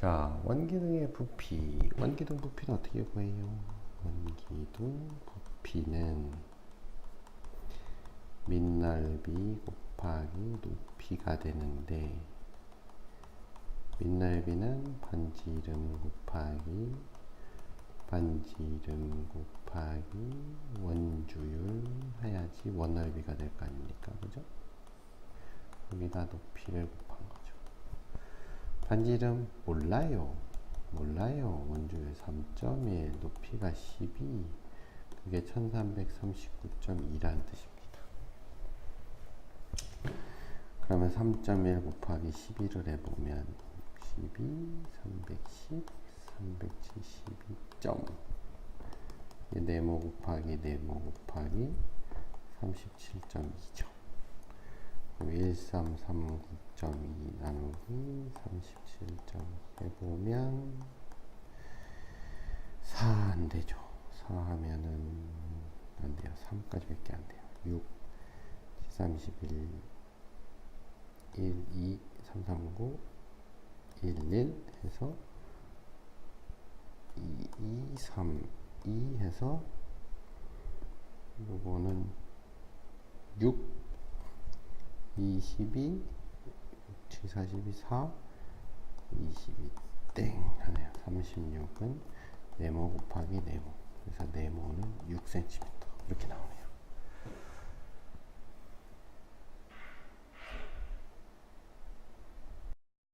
자, 원기둥의 부피. 원기둥 부피는 어떻게 구해요? 원기둥 부피는 밑넓이 곱하기 높이가 되는데 밑넓이는 반지름 곱하기 반지름 곱하기 원주율 해야지 원넓이가 될 거 아닙니까? 그죠? 여기다 높이를 거죠. 반지름 몰라요. 몰라요. 원주율 3.1, 높이가 12. 그게 1339.2라는 뜻입니다. 그러면 3.1 곱하기 12를 해보면 12, 310, 372 점. 네모 곱하기 네모 곱하기 37.2죠. 1339.2 나누기 37.2 해보면 4 안되죠. 4 하면은 안돼요. 3까지 밖에 안돼요. 6 31 1 2 3 3 9 1 1 해서 2 2 3 2 해서 요거는 6 22 7 42 4 22땡 하네요. 36은 네모 곱하기 네모. 그래서 네모는 6cm 이렇게 나오네요